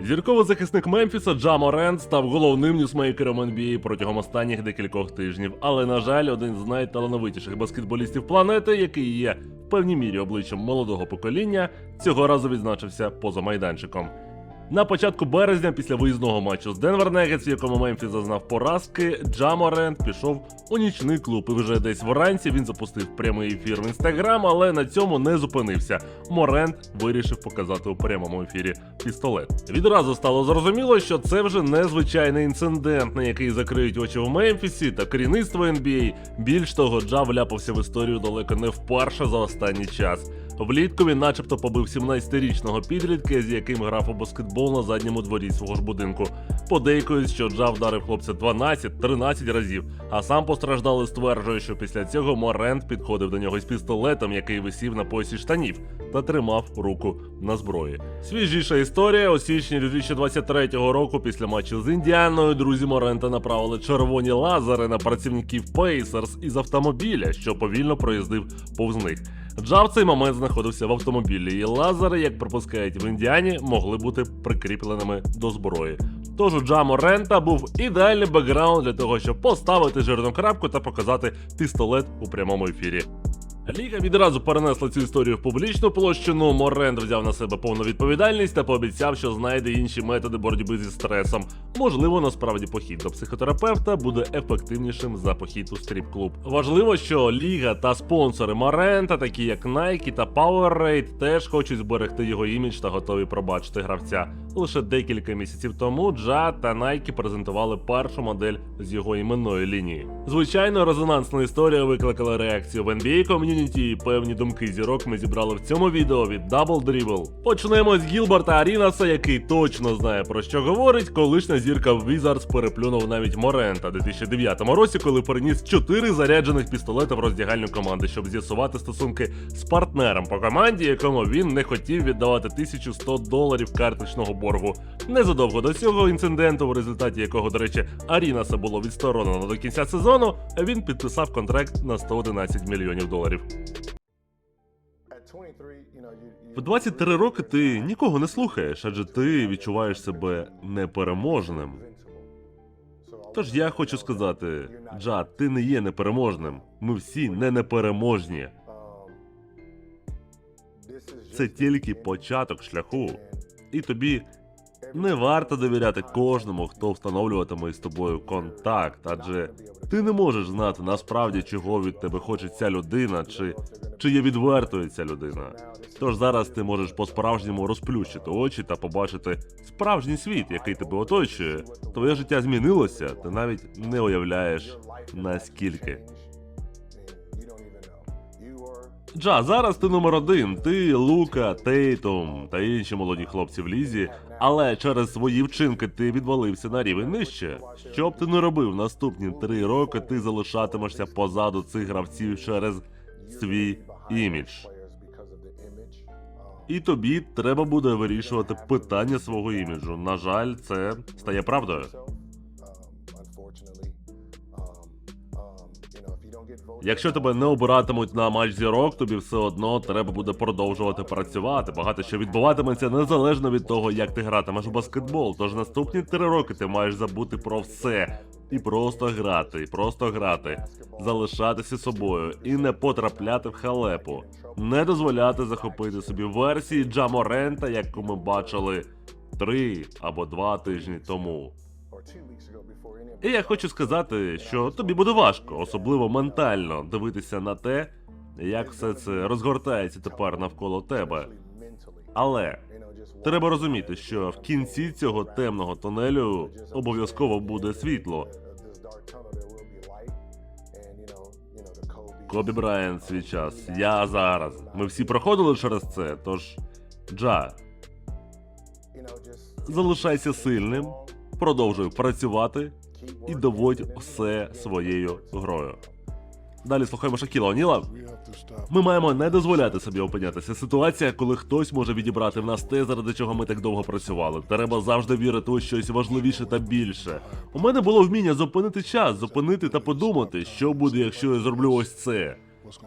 Зірковий захисник Мемфіса Джа Морент став головним ньюсмейкером NBA протягом останніх декількох тижнів. Але, на жаль, один з найталановитіших баскетболістів планети, який є в певній мірі обличчям молодого покоління, цього разу відзначився поза майданчиком. На початку березня, після виїзного матчу з Денвер Негетс, в якому Мемфіс зазнав поразки, Джа Морент пішов у нічний клуб. І вже десь вранці він запустив прямий ефір в інстаграм, але на цьому не зупинився. Морент вирішив показати у прямому ефірі пістолет. Відразу стало зрозуміло, що це вже незвичайний інцидент, на який закриють очі в Мемфісі та керівництво NBA. Більш того, Джа вляпався в історію далеко не вперше за останній час. Влітку він начебто побив 17-річного підлітка, з яким грав у баскетбол на задньому дворі свого ж будинку. Подейкують, що Джа вдарив хлопця 12-13 разів, а сам постраждалий стверджує, що після цього Морент підходив до нього з пістолетом, який висів на поясі штанів, та тримав руку на зброї. Свіжіша історія у січні 2023 року, після матчу з Індіаною, друзі Морента направили червоні лазери на працівників Pacers із автомобіля, що повільно проїздив повз них. Джа в цей момент знаходився в автомобілі, і лазери, як припускають в Індіані, могли бути прикріпленими до зброї. Тож у Джа Морента був ідеальний бекграунд для того, щоб поставити жирну крапку та показати пістолет у прямому ефірі. Ліга відразу перенесла цю історію в публічну площину. Морент взяв на себе повну відповідальність та пообіцяв, що знайде інші методи боротьби зі стресом. Можливо, насправді похід до психотерапевта буде ефективнішим за похід у стріп-клуб. Важливо, що ліга та спонсори Морента, такі як Nike та Powerade, теж хочуть зберегти його імідж та готові пробачити гравця. Лише декілька місяців тому Джа та Nike презентували першу модель з його іменної лінії. Звичайно, резонансна історія викликала реакцію в NBA ком'юніті і певні думки зірок ми зібрали в цьому відео від Double Dribble. Почнемо з Гілберта Арінаса, який точно знає про що говорить. Колишня зірка в Wizards переплюнув навіть Морента у 2009 році, коли переніс 4 заряджених пістолети в роздягальню команди, щоб з'ясувати стосунки з партнером по команді, якому він не хотів віддавати 1100 доларів карточного боргу. Незадовго до цього інциденту, в результаті якого, до речі, Арінаса було відсторонено до кінця сезону, він підписав контракт на 111 мільйонів доларів. В 23 роки ти нікого не слухаєш, адже ти відчуваєш себе непереможним. Тож я хочу сказати, Джа, ти не є непереможним. Ми всі не непереможні. Це тільки початок шляху. І тобі не варто довіряти кожному, хто встановлюватиме з тобою контакт, адже ти не можеш знати насправді, чого від тебе хоче ця людина, чи, чи є відвертою ця людина. Тож зараз ти можеш по-справжньому розплющити очі та побачити справжній світ, який тебе оточує. Твоє життя змінилося, ти навіть не уявляєш наскільки. Джа, зараз ти номер один. Ти, Лука, Тейтум та інші молоді хлопці в лізі, але через свої вчинки ти відвалився на рівень нижче. Що б ти не робив наступні три роки, ти залишатимешся позаду цих гравців через свій імідж. І тобі треба буде вирішувати питання свого іміджу. На жаль, це стає правдою. Якщо тебе не обиратимуть на матч зірок, тобі все одно треба буде продовжувати працювати. Багато що відбуватиметься незалежно від того, як ти гратимеш у баскетбол. Тож наступні три роки ти маєш забути про все і просто грати, і просто грати, залишатися собою і не потрапляти в халепу, не дозволяти захопити собі версії Джаморента, яку ми бачили три або два тижні тому. І я хочу сказати, що тобі буде важко, особливо ментально, дивитися на те, як все це розгортається тепер навколо тебе. Але треба розуміти, що в кінці цього темного тунелю обов'язково буде світло. Кобі Брайант свій час, я зараз. Ми всі проходили через це, тож Джа, залишайся сильним, продовжуй працювати і доводь все своєю грою. Далі слухаємо Шакіла Оніла. Ми маємо не дозволяти собі опинятися. Ситуація, коли хтось може відібрати в нас те, заради чого ми так довго працювали. Треба завжди вірити у щось важливіше та більше. У мене було вміння зупинити час, зупинити та подумати, що буде, якщо я зроблю ось це.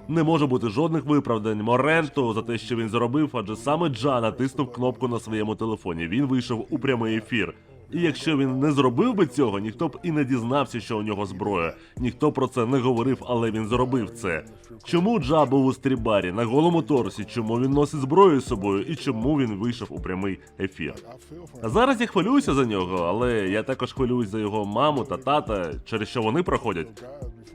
Не може бути жодних виправдань Моренту за те, що він зробив, адже саме Джа натиснув кнопку на своєму телефоні. Він вийшов у прямий ефір. І якщо він не зробив би цього, ніхто б і не дізнався, що у нього зброя. Ніхто про це не говорив, але він зробив це. Чому Джа був у стрібарі на голому торсі? Чому він носить зброю з собою і чому він вийшов у прямий ефір? А зараз я хвилююся за нього, але я також хвилююсь за його маму та тата, через що вони проходять.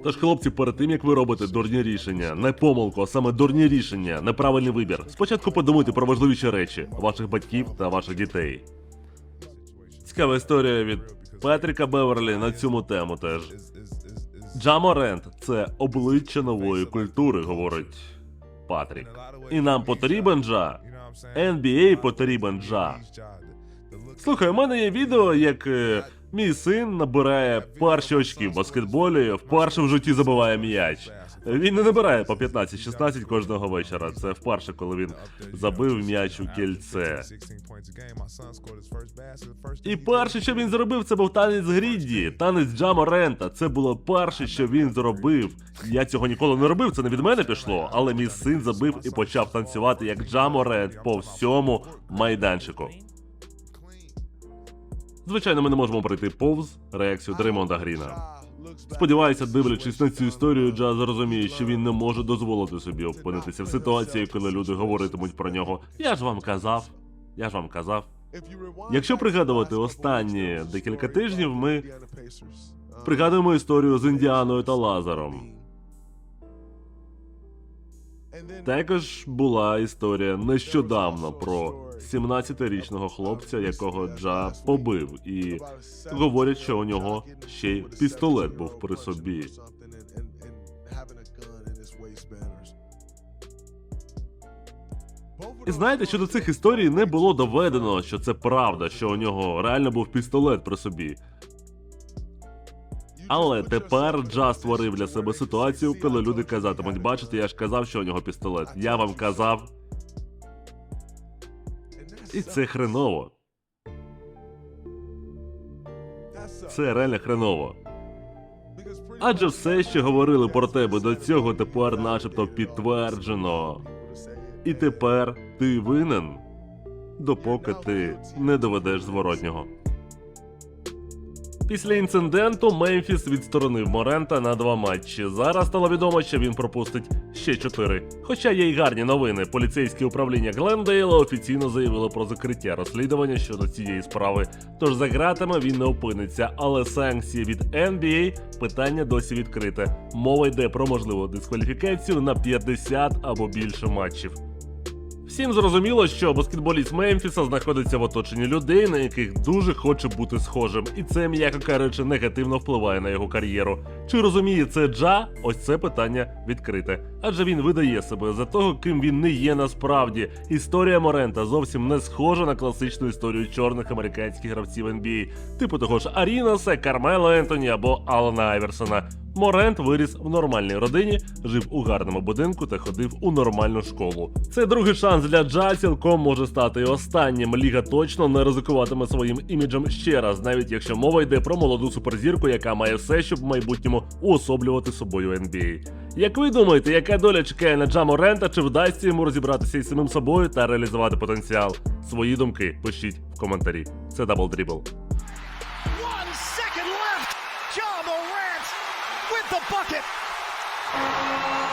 Тож, хлопці, перед тим як ви робите дурні рішення, не помилку, а саме дурні рішення, неправильний вибір. Спочатку подумайте про важливіші речі ваших батьків та ваших дітей. Цікава історія від Петріка Беверлі на цьому тему теж. Джаморент це обличчя нової культури, говорить Патрік. І нам потрібен Джа. NBA потрібен Джа. Слухай, у мене є відео, як е, мій син набирає перші очки в баскетболі, вперше в житті забиває м'яч. Він не набирає по 15-16 кожного вечора. Це вперше, коли він забив м'яч у кільце. І перше, що він зробив, це був танець Грідді, танець Джамо Рента. Це було перше, що він зробив. Я цього ніколи не робив, це не від мене пішло, але мій син забив і почав танцювати як Джамо Рент по всьому майданчику. Звичайно, ми не можемо пройти повз реакцію Дреймонда Гріна. Сподіваюся, дивлячись на цю історію, Джаз зрозуміє, що він не може дозволити собі опинитися в ситуації, коли люди говоритимуть про нього. Я ж вам казав, я ж вам казав. Якщо пригадувати останні декілька тижнів, ми Пригадуємо історію з Індіаною та Лазаром. Також була історія нещодавно про 17-річного хлопця, якого Джа побив, і говорять, що у нього ще й пістолет був при собі. І знаєте, що до цих історій не було доведено, що це правда, що у нього реально був пістолет при собі. Але тепер Джа створив для себе ситуацію, коли люди казатимуть, бачите, я ж казав, що у нього пістолет. Я вам казав. І це хреново. Це реально хреново. Адже все, що говорили про тебе до цього, тепер начебто підтверджено. І тепер ти винен, допоки ти не доведеш зворотнього. Після інциденту Мемфіс відсторонив Морента на два матчі. Зараз стало відомо, що він пропустить ще чотири. Хоча є й гарні новини. Поліцейське управління Глендейла офіційно заявило про закриття розслідування щодо цієї справи. Тож за ґратами він не опиниться, але санкції від NBA питання досі відкрите. Мова йде про можливу дискваліфікацію на 50 або більше матчів. Всім зрозуміло, що баскетболіст Мемфіса знаходиться в оточенні людей, на яких дуже хоче бути схожим, і це, м'яко кажучи, негативно впливає на його кар'єру. Чи розуміє це Джа? Ось це питання відкрите. Адже він видає себе за того, ким він не є насправді. Історія Морента зовсім не схожа на класичну історію чорних американських гравців NBA, типу того ж Арінаса, Кармело Ентоні або Алана Айверсона. Морент виріс в нормальній родині, жив у гарному будинку та ходив у нормальну школу. Це другий шанс для Джа цілком може стати і останнім. Ліга точно не ризикуватиме своїм іміджем ще раз, навіть якщо мова йде про молоду суперзірку, яка має все, щоб в майбутньому уособлювати собою NBA. Як ви думаєте, яка доля чекає на Джа Морента, чи вдасться йому розібратися із самим собою та реалізувати потенціал? Свої думки пишіть в коментарі. Це Double Dribble. Rocket.